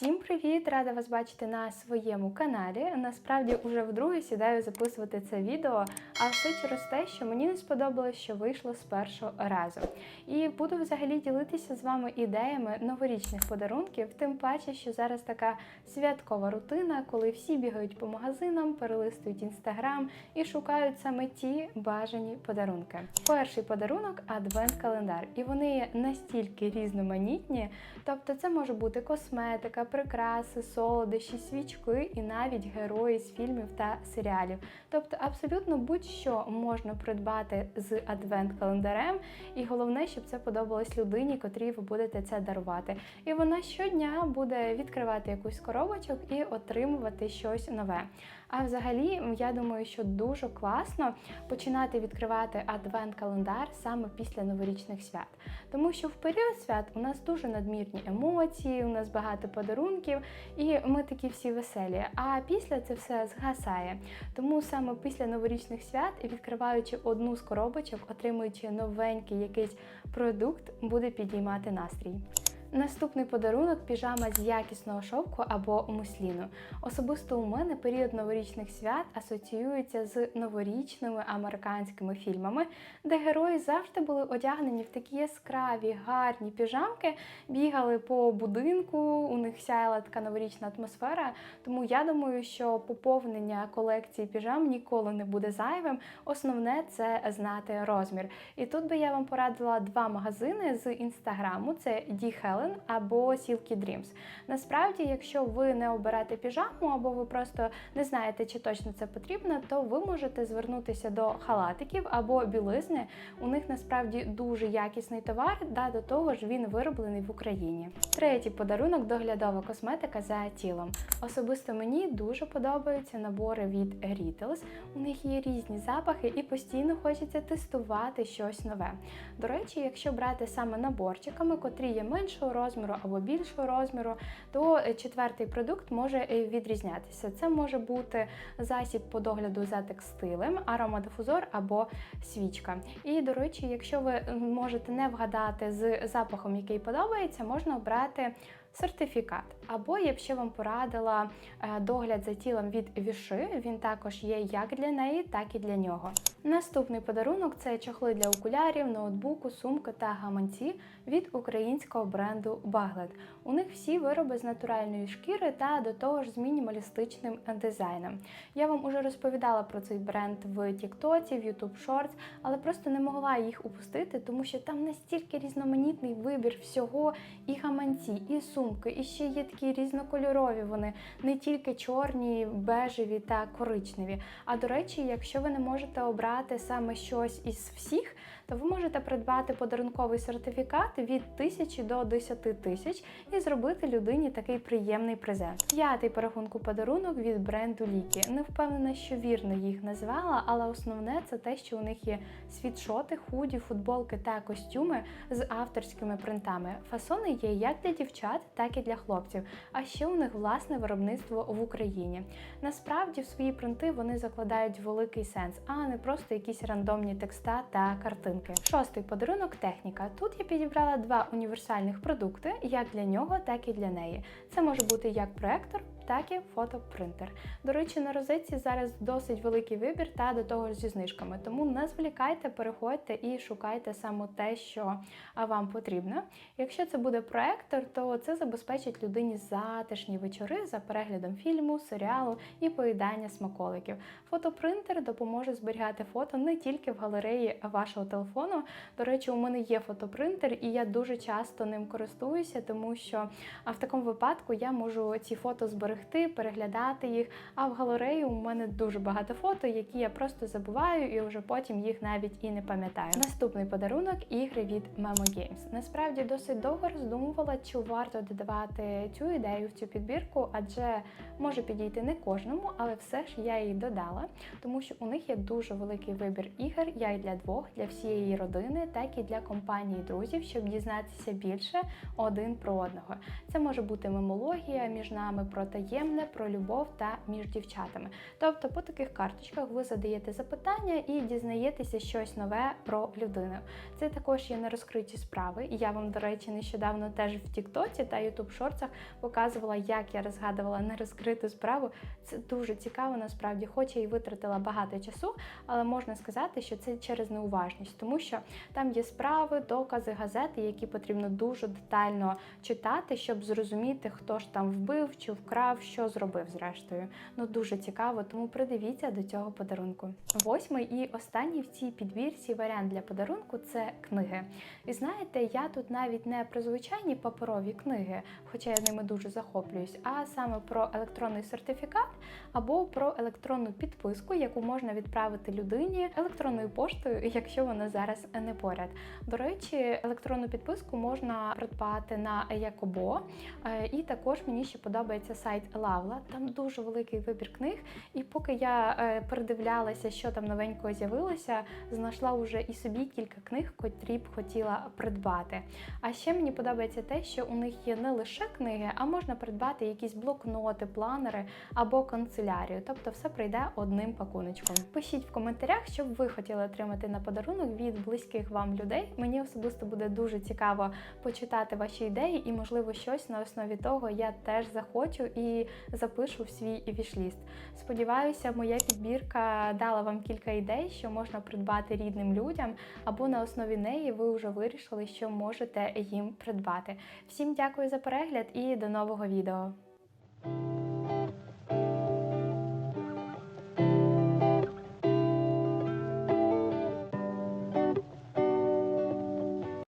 Всім привіт! Рада вас бачити на своєму каналі. Насправді уже вдруге сідаю записувати це відео, а все через те, що мені не сподобалось, що вийшло з першого разу. І буду взагалі ділитися з вами ідеями новорічних подарунків, тим паче, що зараз така святкова рутина, коли всі бігають по магазинам, перелистують інстаграм і шукають саме ті бажані подарунки. Перший подарунок адвент-календар, і вони настільки різноманітні, тобто це може бути косметика, прикраси, солодощі, свічки і навіть герої з фільмів та серіалів. Тобто абсолютно будь-що можна придбати з адвент-календарем, і головне, щоб це подобалось людині, котрій ви будете це дарувати. І вона щодня буде відкривати якусь коробочок і отримувати щось нове. А взагалі, я думаю, що дуже класно починати відкривати адвент-календар саме після новорічних свят. Тому що в період свят у нас дуже надмірні емоції, у нас багато подарунків, і ми такі всі веселі. А після це все згасає. Тому саме після новорічних свят, відкриваючи одну з коробочок, отримуючи новенький якийсь продукт, буде підіймати настрій. Наступний подарунок піжама з якісного шовку або мусліну. Особисто у мене період новорічних свят асоціюється з новорічними американськими фільмами, де герої завжди були одягнені в такі яскраві, гарні піжамки, бігали по будинку, у них сяяла така новорічна атмосфера. Тому я думаю, що поповнення колекції піжам ніколи не буде зайвим. Основне це знати розмір. І тут би я вам порадила два магазини з інстаграму: це D Helen або Silky Dreams. Насправді, якщо ви не оберете піжаму, або ви просто не знаєте, чи точно це потрібно, то ви можете звернутися до халатиків або білизни. У них насправді дуже якісний товар, да до того ж він вироблений в Україні. Третій подарунок доглядова косметика за тілом. Особисто мені дуже подобаються набори від Rittles. У них є різні запахи і постійно хочеться тестувати щось нове. До речі, якщо брати саме наборчиками, котрі є меншого розміру або більшого розміру, то четвертий продукт може відрізнятися. Це може бути засіб по догляду за текстилем, аромадифузор або свічка. І, до речі, якщо ви можете не вгадати з запахом, який подобається, можна обрати сертифікат. Або я б ще вам порадила е, догляд за тілом від Віши. Він також є як для неї, так і для нього. Наступний подарунок це чохли для окулярів, ноутбуку, сумки та гаманці від українського бренду Баглет. У них всі вироби з натуральної шкіри та до того ж з мінімалістичним дизайном. Я вам уже розповідала про цей бренд в Тіктоці, в YouTube Shorts, але просто не могла їх упустити, тому що там настільки різноманітний вибір всього, і гаманці, і сумки, і ще є такі різнокольорові. Вони не тільки чорні, бежеві та коричневі. А до речі, якщо ви не можете обрати саме щось із всіх, то ви можете придбати подарунковий сертифікат від 1000 до 10 тисяч і зробити людині такий приємний презент. П'ятий по рахунку подарунок від бренду Лікі. Не впевнена, що вірно їх назвала, але основне це те, що у них є світшоти, худі, футболки та костюми з авторськими принтами. Фасони є як для дівчат, так і для хлопців. А ще у них власне виробництво в Україні. Насправді в свої принти вони закладають великий сенс, а не просто якісь рандомні текста та картинки. Шостий подарунок техніка. Тут я підібрала два універсальних продукти, як для нього, так і для неї. Це може бути як проектор. Так і фотопринтер. До речі, на розетці зараз досить великий вибір та до того ж зі знижками. Тому не зволікайте, переходьте і шукайте саме те, що вам потрібно. Якщо це буде проектор, то це забезпечить людині затишні вечори за переглядом фільму, серіалу і поїдання смаколиків. Фотопринтер допоможе зберігати фото не тільки в галереї вашого телефону. До речі, у мене є фотопринтер, і я дуже часто ним користуюся, тому що в такому випадку я можу ці фото зберегти, переглядати їх. А в галереї у мене дуже багато фото, які я просто забуваю і вже потім їх навіть і не пам'ятаю. Наступний подарунок ігри від Memo Games. Насправді досить довго роздумувала, чи варто додавати цю ідею в цю підбірку, адже може підійти не кожному, але все ж я її додала, тому що у них є дуже великий вибір ігор, як для двох, для всієї родини, так і для компанії друзів, щоб дізнатися більше один про одного. Це може бути мемологія між нами про таємні приємне, про любов та між дівчатами. Тобто, по таких карточках ви задаєте запитання і дізнаєтеся щось нове про людину. Це також є нерозкриті справи. І я вам, до речі, нещодавно теж в Тіктоці та Ютуб Шорцах показувала, як я розгадувала нерозкриту справу. Це дуже цікаво, насправді, хоч я і витратила багато часу, але можна сказати, що це через неуважність, тому що там є справи, докази, газети, які потрібно дуже детально читати, щоб зрозуміти, хто ж там вбив чи вкрав, що зробив зрештою. Ну дуже цікаво, тому придивіться до цього подарунку. Восьмий і останній в цій підбірці варіант для подарунку це книги. І знаєте, я тут навіть не про звичайні паперові книги, хоча я ними дуже захоплююсь, а саме про електронний сертифікат або про електронну підписку, яку можна відправити людині електронною поштою, якщо вона зараз не поряд. До речі, електронну підписку можна придбати на Якобо, Е, і також мені ще подобається сайт Лавла. Там дуже великий вибір книг. І поки я е, передивлялася, що там новенького з'явилося, знайшла вже і собі кілька книг, котрі б хотіла придбати. А ще мені подобається те, що у них є не лише книги, а можна придбати якісь блокноти, планери або канцелярію. Тобто все прийде одним пакуночком. Пишіть в коментарях, що б ви хотіли отримати на подарунок від близьких вам людей. Мені особисто буде дуже цікаво почитати ваші ідеї, і, можливо, щось на основі того я теж захочу запишу в свій вішліст. Сподіваюся, моя підбірка дала вам кілька ідей, що можна придбати рідним людям, або на основі неї ви вже вирішили, що можете їм придбати. Всім дякую за перегляд і до нового відео.